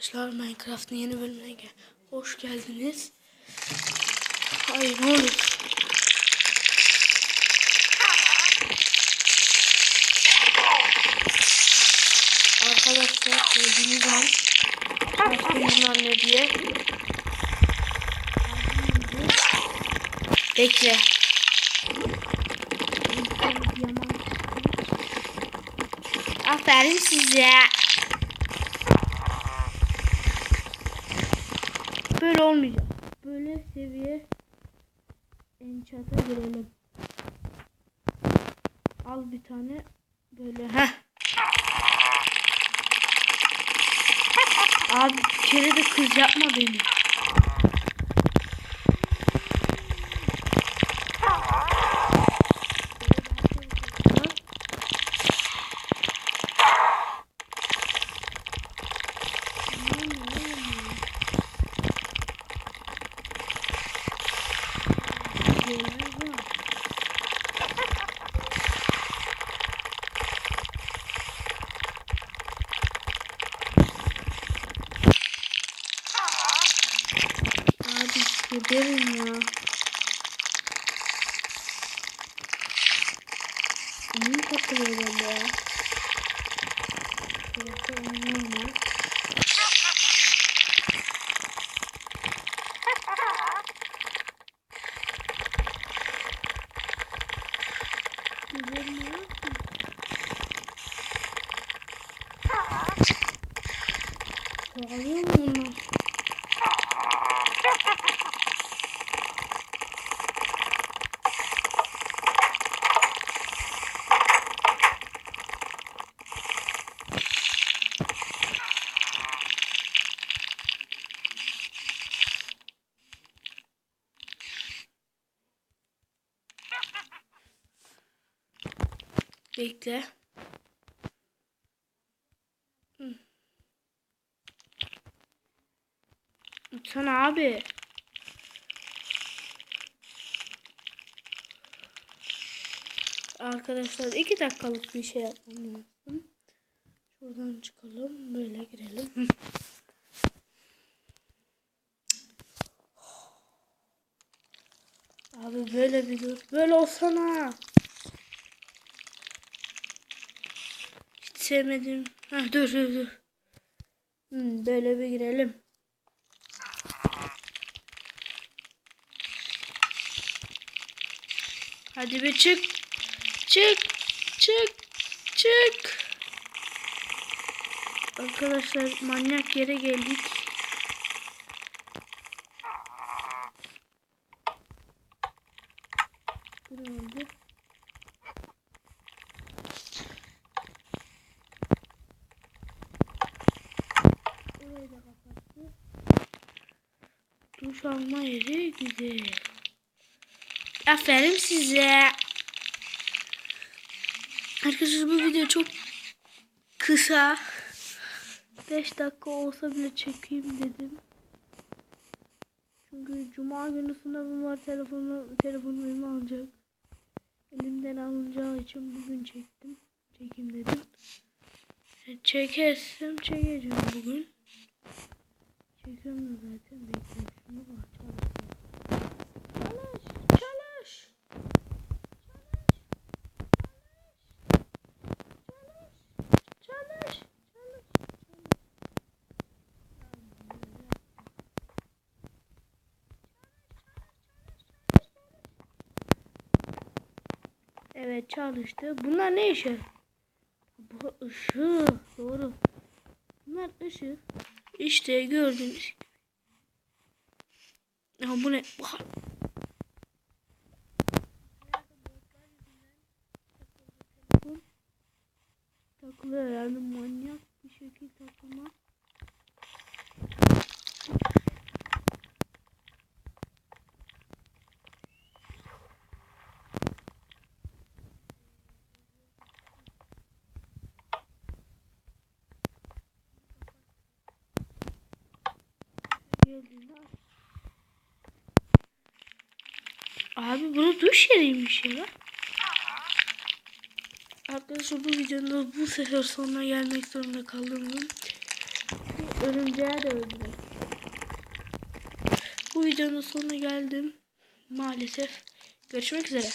Arkadaşlar Minecraft'ın yeni bölümüne gel hoş geldiniz. Hayır ne olur. Arkadaşlar gördüğünüz an Şaşkınız anne diye. Bekle. Aferin size. Böyle olmayacak. Böyle seviye enchant'a girelim. Al bir tane böyle. Heh. Abi bir kere de kız yapma beni. Abi giderim ya. Neyi takılıyor be? Şurası oynayalım. Giderim ya. Kovalıyor mu bunu? Bekle. Sana abi. Arkadaşlar iki dakikalık bir şey yapmam. Şuradan çıkalım. Böyle girelim. Abi böyle bir dur. Böyle olsana. Sevmedim. Heh, dur dur dur. Hmm, böyle bir girelim. Hadi bir çık. Çık. Çık. Çık. Arkadaşlar manyak yere geldik. Ne oldu? Alma yeri güzel. Aferin size. Arkadaşlar bu video çok kısa. 5 dakika olsa bile çekeyim dedim. Çünkü cuma günü sınavım var. Telefonu telefonumu elime alacak. Elimden alınacağı için bugün çektim. Çekeyim dedim. Çekersem çekeceğim bugün. Çekiyorum zaten. Bekle Evet çalıştı. Bunlar ne işe? Bu ışık. Doğru. Bunlar ışık. İşte gördünüz. Ya bu ne? Takılıyor herhalde manyak bir şekilde takılma. Geldiğinde Abi bunu duş yeriymiş ya. Arkadaşlar bu videonun bu sefer sonuna gelmek zorunda kaldım. örümceğe de öldürür. Bu videonun sonuna geldim. Maalesef. Görüşmek üzere.